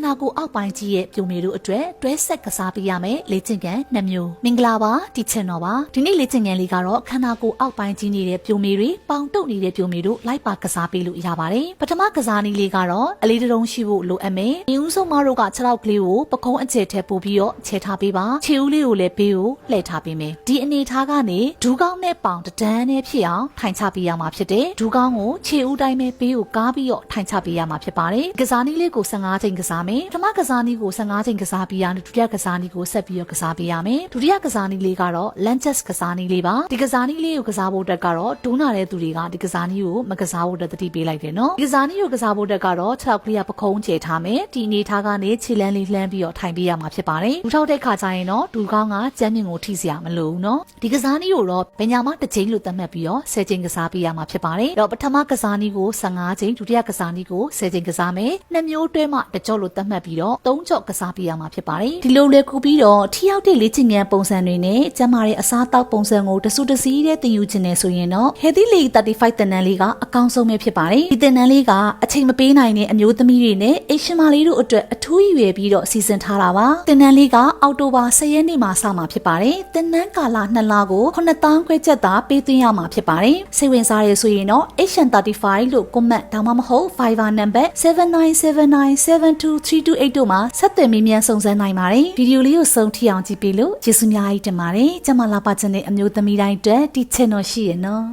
န္ဓာကိုယ်အောက်ပိုင်းကြီးရဲ့ပြုံမေတို့အတွက်တွဲဆက်ကစားပေးရမယ်လေ့ကျင့်ခန်းနှစ်မျိုးမင်္ဂလာပါဒီချင်တော်ပါဒီနေ့လေ့ကျင့်ခန်းလေးကတော့ခန္ဓာကိုယ်အောက်ပိုင်းကြီးနေတဲ့ပြုံမေတွေပေါင်တုပ်နေတဲ့ပြုံမေတို့လိုက်ပါကစားပေးလို့ရပါတယ်ပထမကစားနည်းလေးကတော့အလေးတုံးရှိဖို့လိုအပ်မယ်ညီဦးဆုံးမတို့က6လောက်ကလေးကိုပကုံးအကျယ်ထည့်ပို့ပြီးတော့ခြေထားပေးပါခြေဦးလေးကိုလည်းဘေးကိုလှည့်ထားပေးမယ်ဒီအနေထားကနေဒူးကောင်းနဲ့ပေါင်တဒန်းနဲ့ဖြစ်အောင်ထိုင်ချပေးရမှာဖြစ်တယ်ဒူးကောင်းကိုခြေဦးတိုင်းပဲဘေးကိုကားပြီးတော့ထိုင်ချပေးရမှာဖြစ်ပါတယ်ကစားနည်းလေးကို15ချိန်ကစားမယ်ပထမကစားနည်းကို15ချိန်ကစားပြီးရင်ဒုတိယကစားနည်းကိုဆက်ပြီးတော့ကစားပေးရမယ်ဒုတိယကစားနည်းလေးကတော့ lunges ကစားနည်းလေးပါဒီကစားနည်းလေးကိုကစားဖို့အတွက်ကတော့ဒိုးနာတဲ့သူတွေကဒီကစားနည်းကိုမကစားဖို့အတွက်တတိပေးလိုက်တယ်နော်ဒီကစားနည်းကိုကစားဖို့အတွက်ကတော့6ကလေးကပခုံးချေထားမယ်ဒီအနေထားကနေခြေလန်းလေးလှမ်းပြီးတော့ထိုင်ပေးရမှာဖြစ်ပါတယ်ဒူထောက်တဲ့ခါကျရင်တော့ဒူကောင်းကကျန်းမြင့်ကိုထိစရာမလိုဘူးနော်ဒီကစားနည်းကိုတော့ဘယ်ညာမှတစ်ချိန်လို့သတ်မှတ်ပြီးတော့10ချိန်ကစားပေးရမှာဖြစ်ပါတယ်တော့ပထမကစားနည်းကို15ချိန်ဒုတိယကစားနည်းကို10ချိန်ကစားမယ်နှစ်မျိုးတွဲမှတစ်ကြော့လို့သတ်မှတ်ပြီးတော့3ကြော့ကစားပေးရမှာဖြစ်ပါတယ်ဒီလိုလေကူပြီးတော့ထိရောက်တဲ့လေ့ကျင့်ခန်းပုံစံတွေနဲ့ကျန်းမာတဲ့အစားအသောက်ပုံစံကိုတဆူတစည်းတဲ့သင်ယူခြင်းနဲ့ဆိုရင်တော့ Healthy League 35တန်တန်းလေးကအကောင်းဆုံးပဲဖြစ်ပါတယ်ဒီတန်တန်းလေးကအချိန်မပေးနိုင်တဲ့အမျိုးသမီးတွေနဲ့အိရှင်မလေးတို့အတွက်အထူးရည်ရွယ်ပြီးတော့စီစဉ်ထားတာပါတန်တန်းလေးကအောက်တိုဘာ10ရက်နေ့မှာစမှာဖြစ်ပါတယ်တန်တန်းကာလ2လကို9000ခွဲချက်သာပေးသွင်းရမှာဖြစ်ပါတယ်စိတ်ဝင်စားရဆိုရင်တော့ Asian35 လို့ comment ဒါမှမဟုတ် Viber number 7979723228တို့မှာဆက်သွယ်မေးမြန်းစုံစမ်းနိုင်ပါတယ်ဗီဒီယိုလေးကိုဆုံးထိအောင်ကြည့်ပေးလို့ကျေးဇူးများကြီးတင်ပါတယ်ကျမလာပါချင်တဲ့အမျိုးသမီးတိုင်းအတွက်ဒီ channel ရှိရနော်